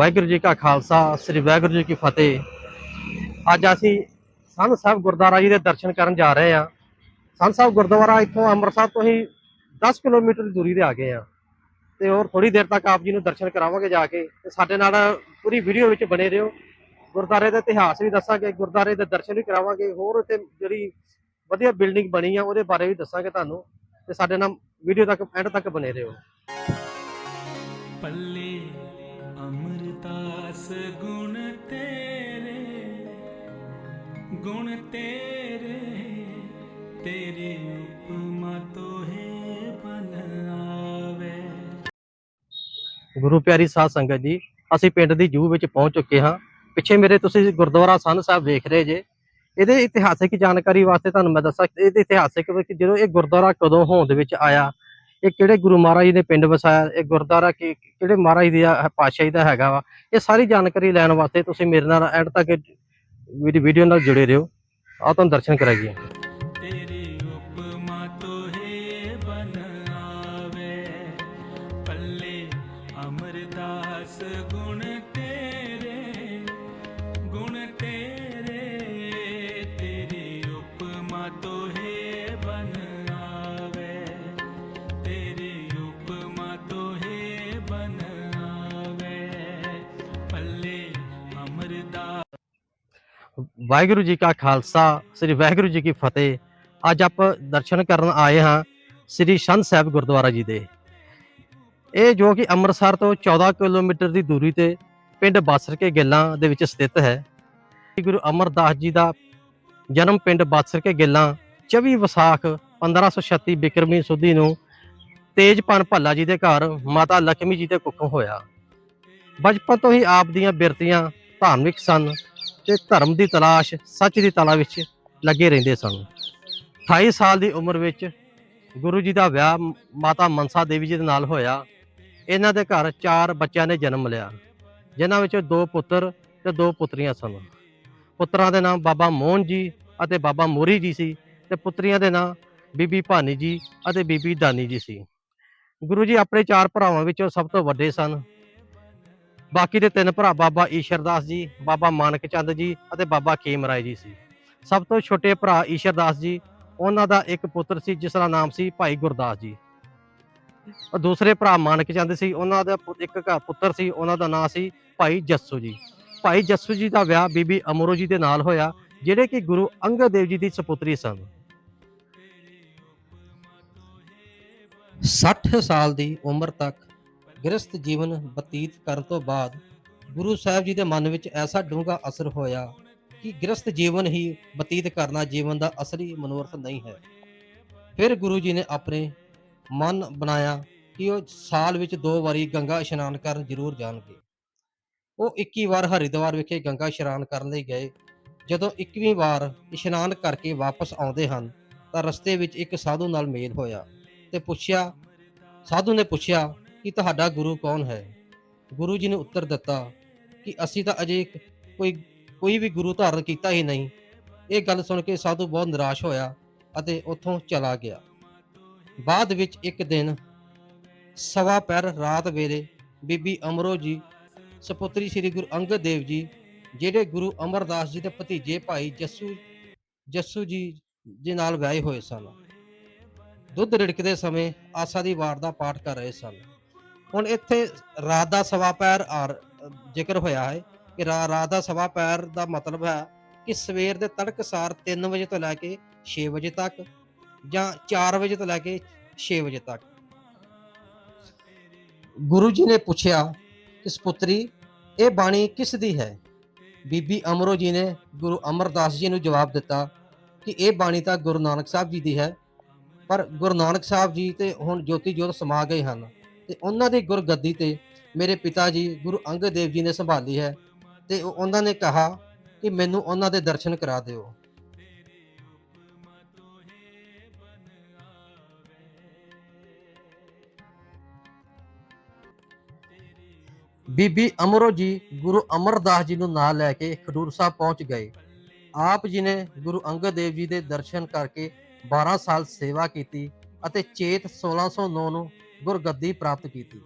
ਵਾਹਿਗੁਰੂ ਜੀ ਕਾ ਖਾਲਸਾ, ਸ੍ਰੀ ਵਾਹਿਗੁਰੂ ਜੀ ਕੀ ਫਤਿਹ। ਅੱਜ ਅਸੀਂ ਸੰਤ ਸਾਹਿਬ ਗੁਰਦੁਆਰਾ ਜੀ ਦੇ ਦਰਸ਼ਨ ਕਰਨ ਜਾ ਰਹੇ ਹਾਂ। ਸੰਤ ਸਾਹਿਬ ਗੁਰਦੁਆਰਾ ਇੱਥੋਂ ਅੰਮ੍ਰਿਤਸਰ ਤੋਂ ਹੀ 10 ਕਿਲੋਮੀਟਰ ਦੀ ਦੂਰੀ ਤੇ ਆ ਗਏ ਆ ਤੇ ਹੋਰ ਥੋੜੀ ਦੇਰ ਤੱਕ ਆਪ ਜੀ ਨੂੰ ਦਰਸ਼ਨ ਕਰਾਵਾਂਗੇ ਜਾ ਕੇ। ਤੇ ਸਾਡੇ ਨਾਲ ਪੂਰੀ ਵੀਡੀਓ ਵਿੱਚ ਬਣੇ ਰਹੋ। ਗੁਰਦੁਆਰੇ ਦਾ ਇਤਿਹਾਸ ਵੀ ਦੱਸਾਂਗੇ, ਗੁਰਦੁਆਰੇ ਦੇ ਦਰਸ਼ਨ ਵੀ ਕਰਾਵਾਂਗੇ। ਹੋਰ ਉੱਥੇ ਜਿਹੜੀ ਵਧੀਆ ਬਿਲਡਿੰਗ ਬਣੀ ਆ, ਉਹਦੇ ਬਾਰੇ ਵੀ ਦੱਸਾਂਗੇ ਤੁਹਾਨੂੰ। ਤੇ ਸਾਡੇ ਨਾਲ ਵੀਡੀਓ ਤੱਕ ਐਂਡ ਤੱਕ ਬਣੇ ਰਹੋ। ਪੱਲੇ ਅੰਮ੍ਰਿਤਾਸ ਗੁਣ ਤੇਰੇ ਗੁਣ ਤੇਰੇ, ਤੇਰੀ ਉਪਮਾ ਤੋਹੇ ਬਨ ਆਵੇ। ਗੁਰੂ ਪਿਆਰੀ ਸਾਧ ਸੰਗਤ ਜੀ, ਅਸੀਂ ਪਿੰਡ ਦੀ ਜੂ ਵਿੱਚ ਪਹੁੰਚ ਚੁੱਕੇ ਹਾਂ। ਪਿੱਛੇ ਮੇਰੇ ਤੁਸੀਂ ਗੁਰਦੁਆਰਾ ਸੰਨ ਸਾਹਿਬ ਵੇਖ ਰਹੇ ਜੇ। ਇਹਦੇ ਇਤਿਹਾਸਿਕ ਜਾਣਕਾਰੀ ਵਾਸਤੇ ਤੁਹਾਨੂੰ ਮੈਂ ਦੱਸਾਂ, ਇਹਦੇ ਇਤਿਹਾਸਿਕ ਜਦੋਂ ਇਹ ਗੁਰਦੁਆਰਾ ਕਦੋਂ ਹੋਂਦ ਵਿੱਚ ਆਇਆ ਇਹ ਕਿਹੜੇ ਗੁਰੂ ਮਹਾਰਾਜ ਜੀ ਨੇ ਪਿੰਡ ਵਸਾਇਆ, ਇਹ ਗੁਰਦੁਆਰਾ ਕਿ, ਕਿਹੜੇ ਮਹਾਰਾਜ ਦੀ ਪਾਤਸ਼ਾਹੀ ਦਾ ਹੈਗਾ ਵਾ, ਇਹ ਸਾਰੀ ਜਾਣਕਾਰੀ ਲੈਣ ਵਾਸਤੇ ਤੁਸੀਂ ਮੇਰੇ ਨਾਲ ਐਂਡ ਤੱਕ ਮੇਰੀ ਵੀਡੀਓ ਨਾਲ ਜੁੜੇ ਰਹੋ। ਆ ਤੁਹਾਨੂੰ ਦਰਸ਼ਨ ਕਰਾਈਏ। ਵਾਹਿਗੁਰੂ ਜੀ ਕਾ ਖਾਲਸਾ, ਸ੍ਰੀ ਵਾਹਿਗੁਰੂ ਜੀ ਕੀ ਫਤਿਹ। ਅੱਜ ਆਪਾਂ ਦਰਸ਼ਨ ਕਰਨ ਆਏ ਹਾਂ ਸ੍ਰੀ ਸੰਤ ਸਾਹਿਬ ਗੁਰਦੁਆਰਾ ਜੀ ਦੇ। ਇਹ ਜੋ ਕਿ ਅੰਮ੍ਰਿਤਸਰ ਤੋਂ 14 ਕਿਲੋਮੀਟਰ ਦੀ ਦੂਰੀ ਤੇ ਪਿੰਡ ਬਾਸਰ ਕੇ ਗਿੱਲਾਂ ਦੇ ਵਿੱਚ ਸਥਿਤ ਹੈ। ਸ੍ਰੀ ਗੁਰੂ ਅਮਰਦਾਸ ਜੀ ਦਾ ਜਨਮ ਪਿੰਡ ਬਾਸਰਕੇ ਗਿੱਲਾਂ 24 ਵਿਸਾਖ 1536 ਬਿਕਰਮੀ ਸੁਦੀ ਨੂੰ ਤੇਜਪਨ ਭੱਲਾ ਜੀ ਦੇ ਘਰ ਮਾਤਾ ਲక్ష్ਮੀ ਜੀ ਦੇ ਕੁੱਖੋਂ ਹੋਇਆ। ਬਚਪਨ ਤੋਂ ਹੀ ਆਪ ਦੀਆਂ ਬਿਰਤੀਆਂ ਧਾਰਮਿਕ ਸਨ। ਤੇ ਧਰਮ ਦੀ ਤਲਾਸ਼, ਸੱਚ ਦੀ ਤਲਾ ਵਿੱਚ ਲੱਗੇ ਰਹਿੰਦੇ ਸਨ। 28 ਸਾਲ ਦੀ ਉਮਰ ਵਿੱਚ ਗੁਰੂ ਜੀ ਦਾ ਵਿਆਹ ਮਾਤਾ ਮਨਸਾ ਦੇਵੀ ਜੀ ਦੇ ਨਾਲ ਹੋਇਆ। ਇਹਨਾਂ ਦੇ ਘਰ ਚਾਰ ਬੱਚਿਆਂ ਨੇ ਜਨਮ ਲਿਆ। ਜਿਨ੍ਹਾਂ ਵਿੱਚੋਂ ਦੋ ਪੁੱਤਰ ਤੇ ਦੋ ਪੁੱਤਰੀਆਂ ਸਨ। ਪੁੱਤਰਾਂ ਦੇ ਨਾਮ ਬਾਬਾ ਮੋਹਨ ਜੀ ਅਤੇ ਬਾਬਾ ਮੋਰੀ ਜੀ ਸੀ ਤੇ ਪੁੱਤਰੀਆਂ ਦੇ ਨਾਮ ਬੀਬੀ ਭਾਨੀ ਜੀ ਅਤੇ ਬੀਬੀ ਦਾਨੀ ਜੀ ਸੀ। ਗੁਰੂ ਜੀ ਆਪਣੇ ਚਾਰ ਭਰਾਵਾਂ ਵਿੱਚੋਂ ਸਭ ਤੋਂ ਵੱਡੇ ਸਨ। ਬਾਕੀ ਦੇ ਤਿੰਨ ਭਰਾ ਬਾਬਾ ਈਸ਼ਰਦਾਸ ਜੀ, ਬਾਬਾ ਮਾਨਕ ਚੰਦ ਜੀ ਅਤੇ ਬਾਬਾ ਖੇਮ ਰਾਏ ਜੀ ਸੀ। ਸਭ ਤੋਂ ਛੋਟੇ ਭਰਾ ਈਸ਼ਰਦਾਸ ਜੀ, ਉਹਨਾਂ ਦਾ ਇੱਕ ਪੁੱਤਰ ਸੀ ਜਿਸ ਦਾ ਨਾਮ ਸੀ ਭਾਈ ਗੁਰਦਾਸ ਜੀ। ਦੂਸਰੇ ਭਰਾ ਮਾਨਕ ਚੰਦ ਸੀ, ਉਹਨਾਂ ਦਾ ਪੁ- ਇੱਕ ਪੁੱਤਰ ਸੀ, ਉਹਨਾਂ ਦਾ ਨਾਮ ਸੀ ਭਾਈ ਜੱਸੂ ਜੀ। ਭਾਈ ਜੱਸੂ ਜੀ ਦਾ ਵਿਆਹ ਬੀਬੀ ਅਮਰੋ ਜੀ ਦੇ ਨਾਲ ਹੋਇਆ, ਜਿਹੜੇ ਕਿ ਗੁਰੂ ਅੰਗਦ ਦੇਵ ਜੀ ਦੀ ਸੁਪੁੱਤਰੀ ਸਨ। 60 ਸਾਲ ਦੀ ਉਮਰ ਤੱਕ ਗ੍ਰਸਥ ਜੀਵਨ ਬਤੀਤ ਕਰਨ ਤੋਂ ਬਾਅਦ ਗੁਰੂ ਸਾਹਿਬ ਜੀ ਦੇ ਮਨ ਵਿੱਚ ਐਸਾ ਡੂੰਘਾ ਅਸਰ ਹੋਇਆ ਕਿ ਗ੍ਰਸਥ ਜੀਵਨ ਹੀ ਬਤੀਤ ਕਰਨਾ ਜੀਵਨ ਦਾ ਅਸਲੀ ਮਨੋਰਥ ਨਹੀਂ ਹੈ। ਫਿਰ ਗੁਰੂ ਜੀ ਨੇ ਆਪਣੇ ਮਨ ਬਣਾਇਆ ਕਿ ਉਹ ਸਾਲ ਵਿੱਚ ਦੋ ਵਾਰੀ ਗੰਗਾ ਇਸ਼ਨਾਨ ਕਰਨ ਜ਼ਰੂਰ ਜਾਣਗੇ। ਉਹ 21 ਵਾਰ ਹਰਿਦੁਆਰ ਵਿਖੇ ਗੰਗਾ ਇਸ਼ਨਾਨ ਕਰਨ ਲਈ ਗਏ। ਜਦੋਂ 21ਵੀਂ ਵਾਰ ਇਸ਼ਨਾਨ ਕਰਕੇ ਵਾਪਸ ਆਉਂਦੇ ਹਨ, ਤਾਂ ਰਸਤੇ ਵਿੱਚ ਇੱਕ ਸਾਧੂ ਨਾਲ ਮੇਲ ਹੋਇਆ ਤੇ ਪੁੱਛਿਆ, ਸਾਧੂ ਨੇ ਪੁੱਛਿਆ ਕਿ ਤੁਹਾਡਾ ਗੁਰੂ ਕੌਣ ਹੈ? ਗੁਰੂ ਜੀ ਨੇ ਉੱਤਰ ਦਿੱਤਾ ਕਿ ਅਸੀਂ ਤਾਂ ਅਜੇ ਕੋਈ ਕੋਈ ਵੀ ਗੁਰੂ ਧਾਰਨ ਕੀਤਾ ਹੀ ਨਹੀਂ। ਇਹ ਗੱਲ ਸੁਣ ਕੇ ਸਾਧੂ ਬਹੁਤ ਨਿਰਾਸ਼ ਹੋਇਆ ਅਤੇ ਉੱਥੋਂ ਚਲਾ ਗਿਆ। ਬਾਅਦ ਵਿੱਚ ਇੱਕ ਦਿਨ ਸਵਾ ਪੈਰ ਰਾਤ ਵੇਲੇ ਬੀਬੀ ਅਮਰੋ ਜੀ, ਸੁਪੁੱਤਰੀ ਸ੍ਰੀ ਗੁਰੂ ਅੰਗਦ ਦੇਵ ਜੀ, ਜਿਹੜੇ ਗੁਰੂ ਅਮਰਦਾਸ ਜੀ ਦੇ ਭਤੀਜੇ ਭਾਈ ਜੱਸੂ ਜੱਸੂ ਜੀ ਦੇ ਨਾਲ ਵਿਆਹੇ ਹੋਏ ਸਨ। ਦੁੱਧ ਰਿੜਕਦੇ ਸਮੇਂ ਆਸਾ ਦੀ ਵਾਰ ਦਾ ਪਾਠ ਕਰ ਰਹੇ ਸਨ। ਹੁਣ ਇੱਥੇ ਰਾਤ ਦਾ ਸਵਾ ਪੈਰ ਆਰ ਜ਼ਿਕਰ ਹੋਇਆ ਹੈ ਕਿ ਰਾ- ਰਾਤ ਦਾ ਸਵਾ ਪੈਰ ਦਾ ਮਤਲਬ ਹੈ ਕਿ ਸਵੇਰ ਦੇ ਤੜਕਸਾਰ 3 ਵਜੇ ਤੋਂ ਲੈ ਕੇ 6 ਵਜੇ ਤੱਕ ਜਾਂ 4 ਵਜੇ ਤੋਂ ਲੈ ਕੇ 6 ਵਜੇ ਤੱਕ। ਗੁਰੂ ਜੀ ਨੇ ਪੁੱਛਿਆ ਕਿ ਸੁਪੁੱਤਰੀ ਇਹ ਬਾਣੀ ਕਿਸ ਦੀ ਹੈ? ਬੀਬੀ ਅਮਰੋ ਜੀ ਨੇ ਗੁਰੂ ਅਮਰਦਾਸ ਜੀ ਨੂੰ ਜਵਾਬ ਦਿੱਤਾ ਕਿ ਇਹ ਬਾਣੀ ਤਾਂ ਗੁਰੂ ਨਾਨਕ ਸਾਹਿਬ ਜੀ ਦੀ ਹੈ, ਪਰ ਗੁਰੂ ਨਾਨਕ ਸਾਹਿਬ ਜੀ ਤੇ ਹੁਣ ਜੋਤੀ ਜੋਤ ਸਮਾ ਗਏ ਹਨ। ਤੇ ਉਹਨਾਂ ਦੀ ਗੁਰਗੱਦੀ ਤੇ ਮੇਰੇ ਪਿਤਾ ਜੀ ਗੁਰੂ ਅੰਗਦ ਦੇਵ ਜੀ ਨੇ ਸੰਭਾਲੀ ਹੈ ਤੇ ਉਹਨਾਂ ਨੇ ਕਿਹਾ ਕਿ ਮੈਨੂੰ ਉਹਨਾਂ ਦੇ ਦਰਸ਼ਨ ਕਰਾ ਦਿਓ। ਬੀਬੀ ਅਮਰੋ ਜੀ ਗੁਰੂ ਅਮਰਦਾਸ ਜੀ ਨੂੰ ਨਾਲ ਲੈ ਕੇ ਖਡੂਰ ਸਾਹਿਬ ਪਹੁੰਚ ਗਏ। ਆਪ ਜੀ ਨੇ ਗੁਰੂ ਅੰਗਦ ਦੇਵ ਜੀ ਦੇ ਦਰਸ਼ਨ ਕਰਕੇ 12 ਸਾਲ ਸੇਵਾ ਕੀਤੀ ਅਤੇ ਚੇਤ 1609 ਨੂੰ ਗੁਰਗੱਦੀ ਪ੍ਰਾਪਤ ਕੀਤੀ।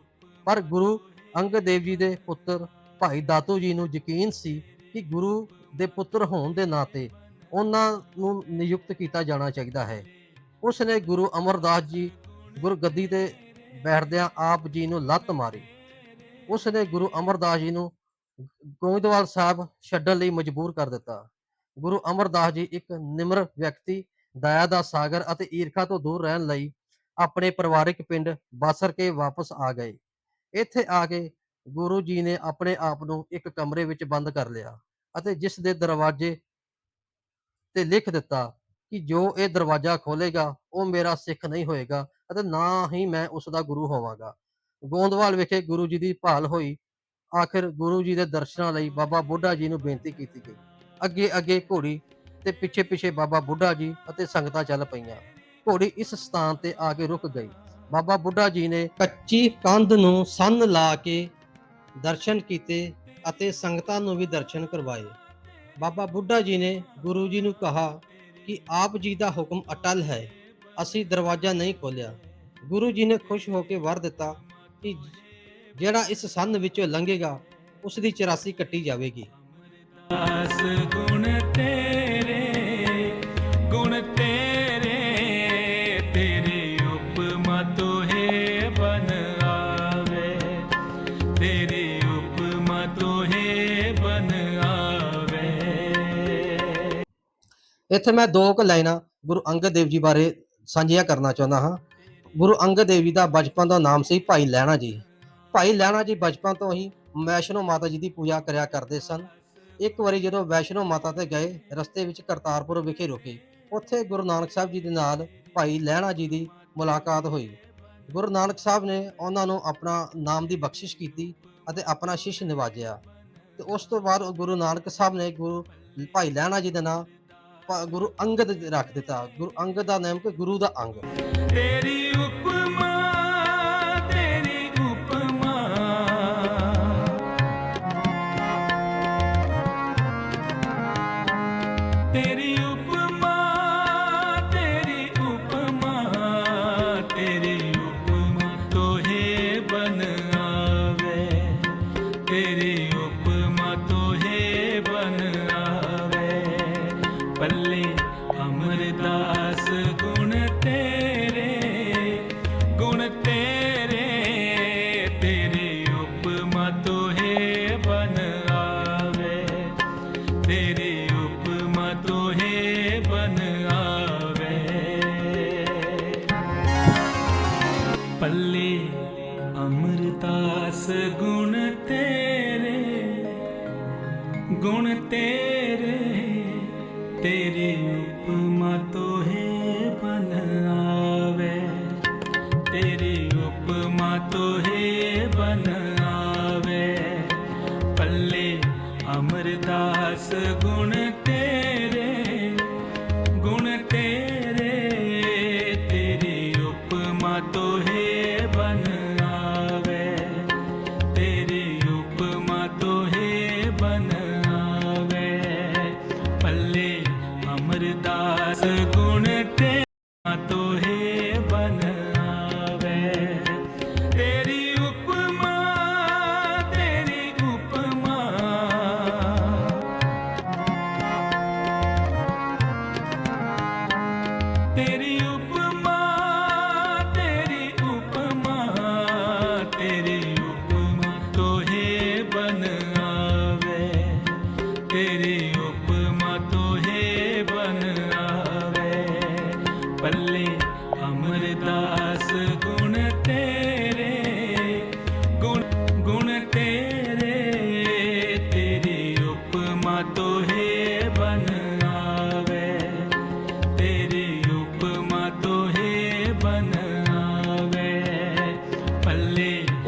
ਪਰ ਗੁਰੂ ਅੰਗਦ ਦੇਵ ਜੀ ਦੇ ਪੁੱਤਰ ਭਾਈ ਦਾਤੂ ਜੀ ਨੂੰ ਯਕੀਨ ਸੀ ਕਿ ਗੁਰੂ ਦੇ ਪੁੱਤਰ ਹੋਣ ਦੇ ਨਾਤੇ ਉਹਨਾਂ ਨੂੰ ਨਿਯੁਕਤ ਕੀਤਾ ਜਾਣਾ ਚਾਹੀਦਾ ਹੈ। ਉਸ ਨੇ ਗੁਰੂ ਅਮਰਦਾਸ ਜੀ ਗੁਰਗੱਦੀ ਤੇ ਬੈਠਦਿਆਂ ਆਪ ਜੀ ਨੂੰ ਲੱਤ ਮਾਰੀ। ਉਸ ਨੇ ਗੁਰੂ ਅਮਰਦਾਸ ਜੀ ਨੂੰ ਗੋਇੰਦਵਾਲ ਸਾਹਿਬ ਛੱਡਣ ਲਈ ਮਜਬੂਰ ਕਰ ਦਿੱਤਾ। ਗੁਰੂ ਅਮਰਦਾਸ ਜੀ ਇੱਕ ਨਿਮਰ ਵਿਅਕਤੀ, ਦਇਆ ਦਾ ਸਾਗਰ ਅਤੇ ਈਰਖਾ ਤੋਂ ਦੂਰ ਰਹਿਣ ਲਈ ਆਪਣੇ ਪਰਿਵਾਰਕ ਪਿੰਡ ਬਾਸਰ ਕੇ ਵਾਪਸ ਆ ਗਏ। ਇੱਥੇ ਆ ਕੇ ਗੁਰੂ ਜੀ ਨੇ ਆਪਣੇ ਆਪ ਨੂੰ ਇੱਕ ਕਮਰੇ ਵਿੱਚ ਬੰਦ ਕਰ ਲਿਆ ਅਤੇ ਜਿਸ ਦੇ ਦਰਵਾਜ਼ੇ ਤੇ ਲਿਖ ਦਿੱਤਾ ਕਿ ਜੋ ਇਹ ਦਰਵਾਜ਼ਾ ਖੋਲੇਗਾ ਉਹ ਮੇਰਾ ਸਿੱਖ ਨਹੀਂ ਹੋਏਗਾ ਅਤੇ ਨਾ ਹੀ ਮੈਂ ਉਸ ਦਾ ਗੁਰੂ ਹੋਵਾਂਗਾ। ਗੋਂਦਵਾਲ ਵਿਖੇ ਗੁਰੂ ਜੀ ਦੀ ਭਾਲ ਹੋਈ। ਆਖਿਰ ਗੁਰੂ ਜੀ ਦੇ ਦਰਸ਼ਨਾਂ ਲਈ ਬਾਬਾ ਬੁੱਢਾ ਜੀ ਨੂੰ ਬੇਨਤੀ ਕੀਤੀ ਗਈ। ਅੱਗੇ ਅੱਗੇ ਘੋੜੀ ਤੇ ਪਿੱਛੇ ਪਿੱਛੇ ਬਾਬਾ ਬੁੱਢਾ ਜੀ ਅਤੇ ਸੰਗਤਾਂ ਚੱਲ ਪਈਆਂ। ਘੋੜੀ ਇਸ ਸਥਾਨ ਤੇ ਆ ਕੇ ਰੁਕ ਗਈ। ਬਾਬਾ ਬੁੱਢਾ ਜੀ ਨੇ ਕੱਚੀ ਕੰਧ ਨੂੰ ਸੰਨ ਲਾ ਕੇ ਦਰਸ਼ਨ ਕੀਤੇ ਅਤੇ ਸੰਗਤਾਂ ਨੂੰ ਵੀ ਦਰਸ਼ਨ ਕਰਵਾਏ। ਬਾਬਾ ਬੁੱਢਾ ਜੀ ਨੇ ਗੁਰੂ ਜੀ ਨੂੰ ਕਿਹਾ ਕਿ ਆਪ ਜੀ ਦਾ ਹੁਕਮ ਅਟਲ ਹੈ, ਅਸੀਂ ਦਰਵਾਜ਼ਾ ਨਹੀਂ ਖੋਲਿਆ ਗੁਰੂ ਜੀ ਨੇ ਖੁਸ਼ ਹੋ ਕੇ ਵਰ ਦਿੱਤਾ ਕਿ ਜਿਹੜਾ ਇਸ ਸੰਨ ਵਿੱਚੋਂ ਲੰਘੇਗਾ, ਉਸ ਦੀ 84 ਕੱਟੀ ਜਾਵੇਗੀ। ਦਾਸ ਗੁਣ ਤੇਰੇ ਇੱਥੇ ਮੈਂ ਦੋ ਕੁ ਲਾਈਨਾਂ ਗੁਰੂ ਅੰਗਦ ਦੇਵ ਜੀ ਬਾਰੇ ਸਾਂਝੀਆਂ ਕਰਨਾ ਚਾਹੁੰਦਾ ਹਾਂ। ਗੁਰੂ ਅੰਗਦ ਦੇਵ ਜੀ ਦਾ ਬਚਪਨ ਦਾ ਨਾਮ ਸੀ ਭਾਈ ਲਹਿਣਾ ਜੀ। ਭਾਈ ਲਹਿਣਾ ਜੀ ਬਚਪਨ ਤੋਂ ਹੀ ਵੈਸ਼ਨੋ ਮਾਤਾ ਜੀ ਦੀ ਪੂਜਾ ਕਰਿਆ ਕਰਦੇ ਸਨ। ਇੱਕ ਵਾਰੀ ਜਦੋਂ ਵੈਸ਼ਨੋ ਮਾਤਾ ਤੇ ਗਏ, ਰਸਤੇ ਵਿੱਚ ਕਰਤਾਰਪੁਰ ਵਿਖੇ ਰੁਕੇ, ਉੱਥੇ ਗੁਰੂ ਨਾਨਕ ਸਾਹਿਬ ਜੀ ਦੇ ਨਾਲ ਭਾਈ ਲਹਿਣਾ ਜੀ ਦੀ ਮੁਲਾਕਾਤ ਹੋਈ। ਗੁਰੂ ਨਾਨਕ ਸਾਹਿਬ ਨੇ ਉਹਨਾਂ ਨੂੰ ਆਪਣਾ ਨਾਮ ਦੀ ਬਖਸ਼ਿਸ਼ ਕੀਤੀ ਅਤੇ ਆਪਣਾ ਸ਼ਿਸ਼ ਨਿਵਾਜਿਆ। ਤੇ ਉਸ ਤੋਂ ਬਾਅਦ ਗੁਰੂ ਨਾਨਕ ਸਾਹਿਬ ਨੇ ਗੁਰੂ ਭਾਈ ਲਹਿਣਾ ਜੀ ਦੇ ਨਾਮ ਗੁਰੂ ਅੰਗਦ ਰੱਖ ਦਿੱਤਾ ਗੁਰੂ ਅੰਗਦ ਦਾ ਨਾਮ ਕਿ ਗੁਰੂ ਦਾ ਅੰਗ। ਤੇਰੀ ਉਪਮਾ ਗੁਣ ਤੇਰੇ ਤੇਰੀ ਉਪਮਾ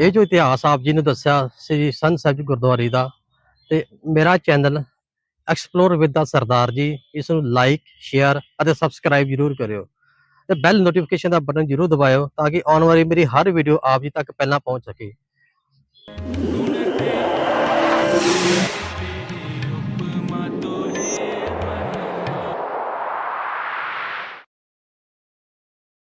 ਇਹ ਜੋ ਇਤਿਹਾਸ ਆਪ ਜੀ ਨੇ ਦੱਸਿਆ ਸ੍ਰੀ ਸੰਤ ਸਾਹਿਬ ਜੀ ਗੁਰਦੁਆਰੇ ਦਾ, ਤੇ ਮੇਰਾ channel explore with the Sardar ji ਇਸ ਨੂੰ ਲਾਈਕ ਸ਼ੇਅਰ ਅਤੇ ਸਬਸਕ੍ਰਾਈਬ ਜਰੂਰ ਕਰਿਓ। ਤੇ ਬੈਲ ਨੋਟੀਫਿਕੇਸ਼ਨ ਦਾ ਬਟਨ ਜਰੂਰ ਦਬਾਇਓ ਤਾਂ ਕਿ ਆਉਣ ਵਾਲੀ ਮੇਰੀ ਹਰ ਵੀਡੀਓ ਆਪ ਜੀ ਤੱਕ ਪਹਿਲਾਂ ਪਹੁੰਚ ਸਕੇ।